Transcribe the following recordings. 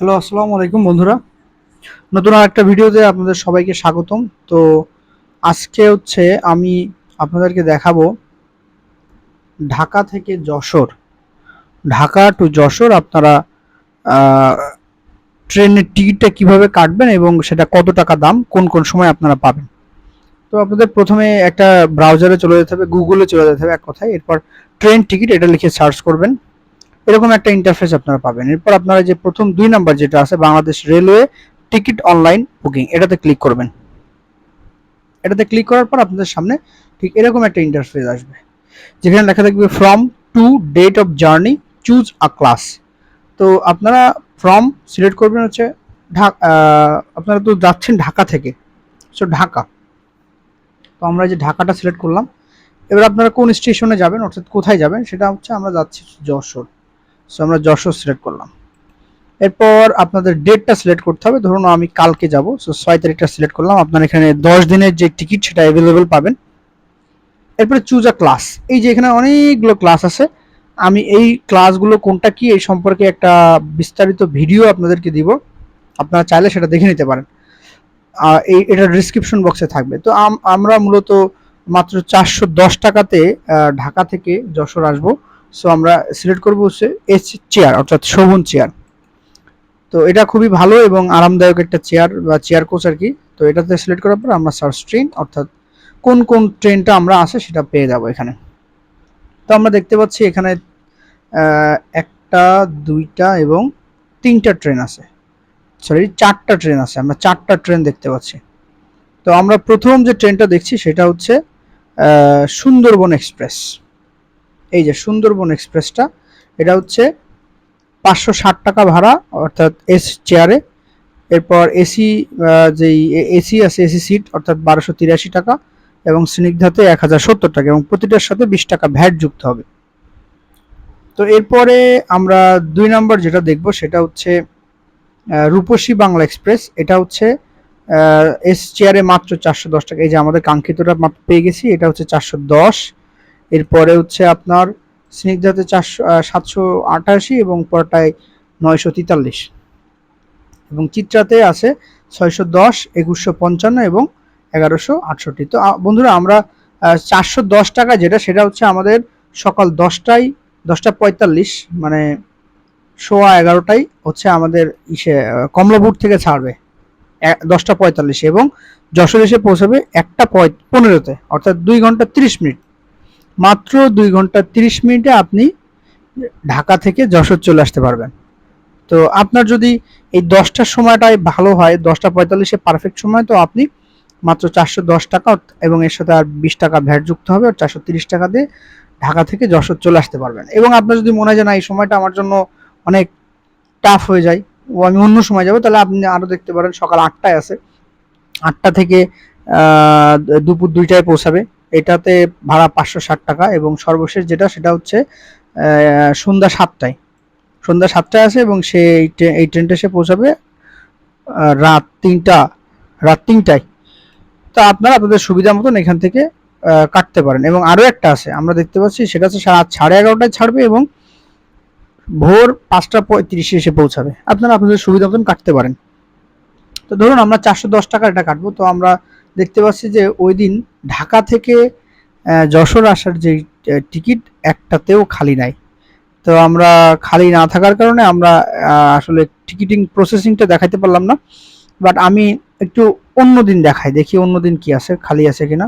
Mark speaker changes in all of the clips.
Speaker 1: Hello, আসসালামু আলাইকুম বন্ধুরা। নতুন আর একটা ভিডিওতে আপনাদের সবাইকে স্বাগতম। তো আজকে হচ্ছে আমি আপনাদেরকে দেখাবো ঢাকা থেকে যশোর। ঢাকা টু যশোর আপনারা ট্রেনের টিকিটটা কীভাবে কাটবেন এবং সেটা কত টাকা দাম, কোন কোন সময় আপনারা পাবেন। তো আপনাদের প্রথমে একটা ব্রাউজারে চলে যেতে হবে গুগলে চলে যেতে হবে এক কথায়। এরপর ট্রেন টিকিট এটা লিখে সার্চ করবেন। এরকম একটা ইন্টারফেস আপনারা পাবেন। এরপর আপনারা যে প্রথম দুই নাম্বার যেটা আছে, Bangladesh railway ticket online booking এটাতে ক্লিক করবেন। এটাতে ক্লিক করার পর আপনাদের সামনে ঠিক এরকম একটা ইন্টারফেস আসবে। যেখানে লেখা থাকবে from to date of journey choose a class তো আপনারা ফ্রম সিলেক্ট করবেন হচ্ছে ঢাকা আপনারা তো যাচ্ছেন ঢাকা থেকে। সো ঢাকা। তো আমরা যে ঢাকাটা সিলেক্ট করলাম, এবার আপনারা কোন স্টেশনে যাবেন, অর্থাৎ কোথায় যাবেন, সেটা হচ্ছে আমরা যাচ্ছি যশোর। সো আমরা যশোর সিলেক্ট করলাম। এরপর আপনাদের ডেটটা সিলেক্ট করতে হবে। ধরুন আমি কালকে যাব সো ছয় তারিখটা সিলেক্ট করলাম। আপনার এখানে দশ দিনের যে টিকিট সেটা অ্যাভেলেবেল পাবেন। এরপরে চুজ আ ক্লাস এই যে এখানে অনেকগুলো ক্লাস আছে। আমি এই ক্লাসগুলো কোনটা কি, এই সম্পর্কে একটা বিস্তারিত ভিডিও আপনাদেরকে দিব। আপনারা চাইলে সেটা দেখে নিতে পারেন। এই, এটা ডিসক্রিপশন বক্সে থাকবে। তো আম- আমরা মূলত মাত্র চারশো দশ টাকাতে ঢাকা থেকে যশোর আসব। সো আমরা সিলেক্ট করব হচ্ছে এস চেয়ার অর্থাৎ শোভন চেয়ার তো এটা খুবই ভালো এবং আরামদায়ক একটা চেয়ার বা চেয়ার কোচ আর কি। তো এটাতে সিলেক্ট করার পর আমরা সার্চ ট্রেন অর্থাৎ কোন কোন ট্রেনটা আমরা আসে সেটা পেয়ে যাব এখানে। তো আমরা দেখতে পাচ্ছি এখানে একটা, দুইটা এবং তিনটা ট্রেন আছে। সরি চারটা ট্রেন আছে, আমরা চারটা ট্রেন দেখতে পাচ্ছি। তো আমরা প্রথম যে ট্রেনটা দেখছি সেটা হচ্ছে সুন্দরবন এক্সপ্রেস এই যে সুন্দরবন এক্সপ্রেসটা, এটা হচ্ছে পাঁচশো ষাট টাকা ভাড়া, অর্থাৎ এস চেয়ারে। এরপর এসি যেই এসি আছে, এসি সিট, অর্থাৎ বারোশো তিরাশি টাকা এবং স্নিগ্ধাতে এক হাজার সত্তর টাকা এবং প্রতিটার সাথে বিশ টাকা ভ্যাট যুক্ত হবে। তো এরপরে আমরা দুই নম্বর যেটা দেখব, সেটা হচ্ছে রূপসী বাংলা এক্সপ্রেস। এটা হচ্ছে এস চেয়ারে মাত্র চারশো দশ টাকা। এই যে আমাদের কাঙ্ক্ষিতটা মাত্র পেয়ে গেছি, এটা হচ্ছে চারশো দশ। এরপরে হচ্ছে আপনার স্নিগ্ধাতে চারশো সাতশো আটাশি এবং পরটায় নয়শো তেতাল্লিশ। এবং চিত্রাতে আছে ছয়শো দশ, একুশশো পঞ্চান্ন এবং এগারোশো আটষট্টি। তো বন্ধুরা, আমরা চারশো দশ টাকা যেটা, সেটা হচ্ছে আমাদের সকাল দশটায়, দশটা পঁয়তাল্লিশ মানে সোয়া এগারোটায় হচ্ছে আমাদের ইসে কমলাপুর থেকে ছাড়বে। দশটা পঁয়তাল্লিশে এবং যশোর এসে পৌঁছাবে একটা পনেরোতে, অর্থাৎ দুই ঘণ্টা তিরিশ মিনিট। মাত্র দুই ঘণ্টা তিরিশ মিনিটে আপনি ঢাকা থেকে যশোর চলে আসতে পারবেন। তো আপনার যদি এই দশটার সময়টাই ভালো হয়, দশটা পঁয়তাল্লিশে পারফেক্ট সময়, তো আপনি মাত্র চারশো দশ টাকা এবং এর সাথে আর বিশ টাকা ভ্যাট যুক্ত হবে, আর চারশো তিরিশ টাকা দিয়ে ঢাকা থেকে যশোর চলে আসতে পারবেন। এবং আপনার যদি মনে হয় না, এই সময়টা আমার জন্য অনেক টাফ হয়ে যায়, ও আমি অন্য সময় যাব, তাহলে আপনি আরও দেখতে পারেন সকাল আটটায় আছে। আটটা থেকে দুপুর দুইটায় পৌঁছাবে। এটাতে ভাড়া পাঁচশো ষাট টাকা এবং সর্বশেষ যেটা সেটা হচ্ছে সন্ধ্যা সাতটায়। সন্ধ্যা সাতটায় আছে এবং সে এই ট্রেনটা এসে পৌঁছাবে রাত তিনটা, রাত তিনটায়। তা আপনারা আপনাদের সুবিধা মতন এখান থেকে কাটতে পারেন। এবং আরও একটা আছে, আমরা দেখতে পাচ্ছি, সেটা হচ্ছে রাত সাড়ে এগারোটায় ছাড়বে এবং ভোর পাঁচটা পঁয়ত্রিশে এসে পৌঁছাবে। আপনারা আপনাদের সুবিধা মতন কাটতে পারেন। তো ধরুন আমরা চারশো দশ টাকা এটা কাটবো, তো আমরা দেখতে পাচ্ছি যে ওই দিন ঢাকা থেকে যশোর আসার যে টিকিট একটাতেও খালি নাই। তো আমরা খালি না থাকার কারণে আমরা আসলে টিকিটিং প্রসেসিংটা দেখাইতে পারলাম না। বাট আমি একটু অন্য দিন দেখাই, দেখি অন্য দিন কি আছে, খালি আছে কিনা।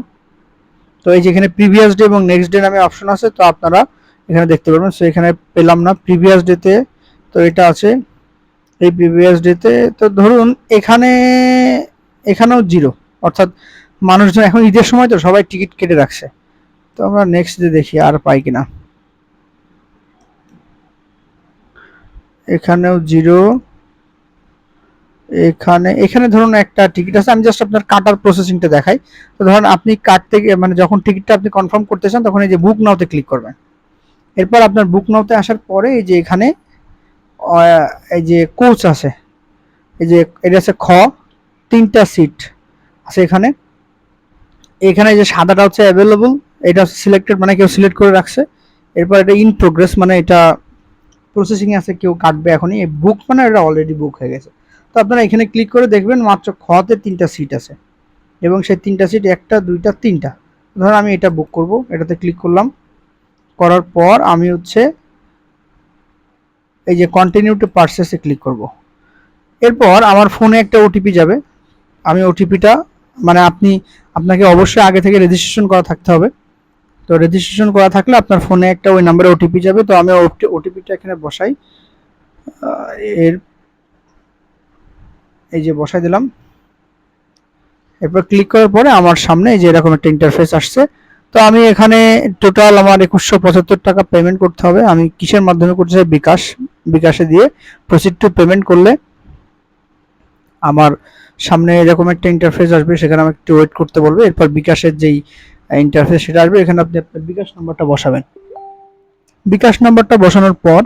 Speaker 1: তো এই যেখানে প্রিভিয়াস ডে এবং নেক্সট ডে নামে অপশন আছে, তো আপনারা এখানে দেখতে পারবেন। সো এখানে পেলাম না প্রিভিয়াস ডেতে তো। এটা আছে, এই প্রিভিয়াস ডেতে তো। ধরুন এখানে, এখানেও জিরো অর্থাৎ মানুষজন, এখন ঈদের সময় তো সবাই টিকিট কেটে রাখছে। তো আমরা নেক্সট ডে দেখি আর পাই কিনা। এখানেও জিরো। এখানে এখানে ধরুন একটা টিকিট আছে, আমি জাস্ট আপনার কাটার প্রসেসিংটা দেখাই। তো ধরুন আপনি কাটতে মানে যখন টিকিটটা আপনি কনফার্ম করতে চান, তখন এই যে বুক নাওতে ক্লিক করবেন। এরপর আপনার বুক নাওতে আসার পরে এই যে এখানে এই যে কোচ আছে। এই যে, এটা আছে খ, তিনটা সিট আছে এখানে। এখানে যে সাদাটা হচ্ছে অ্যাভেলেবল এটা সিলেক্টেড মানে কেউ সিলেক্ট করে রাখছে। এরপর এটা ইন প্রোগ্রেস মানে এটা প্রসেসিংয়ে আছে, কেউ কাটবে এখনই। এই বুক মানে এটা অলরেডি বুক হয়ে গেছে। তো আপনারা এখানে ক্লিক করে দেখবেন, মাত্র খতে তিনটা সিট আছে। এবং সেই তিনটা সিট একটা, দুইটা, তিনটা। ধরুন আমি এটা বুক করব, এটাতে ক্লিক করলাম। করার পর আমি হচ্ছে এই যে কন্টিনিউ টু পারচেসে ক্লিক করব। এরপর আমার ফোনে একটা ওটিপি যাবে। আমি ওটিপিটা মানে আপনি, আপনাকে অবশ্যই আগে থেকে রেজিস্ট্রেশন করা থাকতে হবে। তো রেজিস্ট্রেশন করা থাকলে আপনার ফোনে একটা ওই নাম্বারে ওটিপি যাবে। তো আমি ওটিপিটা এখানে বসাই। এর, এই যে বসাই দিলাম। এরপর ক্লিক করার পরে আমার সামনে এই যে এরকম একটা ইন্টারফেস আসছে। তো আমি এখানে টোটাল আমার একুশশো পঁচাত্তর টাকা পেমেন্ট করতে হবে। আমি কিসের মাধ্যমে করতে চাই? বিকাশ, বিকাশে দিয়ে প্রসিড টু পেমেন্ট করলে আমার সামনে এরকম একটা ইন্টারফেস আসবে, সেখানে আমাকে একটু ওয়েট করতে বলবে, এরপর বিকাশের যেই ইন্টারফেস সেটা আসবে, এখানে আপনি আপনার বিকাশ নাম্বারটা বসাবেন। বিকাশ নাম্বারটা বসানোর পর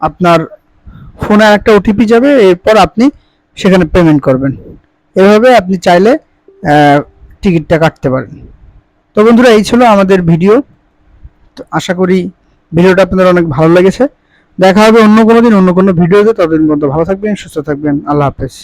Speaker 1: আপনার ফোনে একটা ওটিপি যাবে, এরপর আপনি সেখানে পেমেন্ট করবেন। এভাবে আপনি চাইলে টিকিটটা কাটতে পারেন। তো বন্ধুরা, এই ছিল আমাদের ভিডিও তো আশা করি ভিডিওটা আপনাদের অনেক ভালো লেগেছে। দেখা হবে অন্য কোনো দিন, অন্য কোনো ভিডিওতে ততদিন পর্যন্ত ভালো থাকবেন, সুস্থ থাকবেন। আল্লাহ হাফেজ।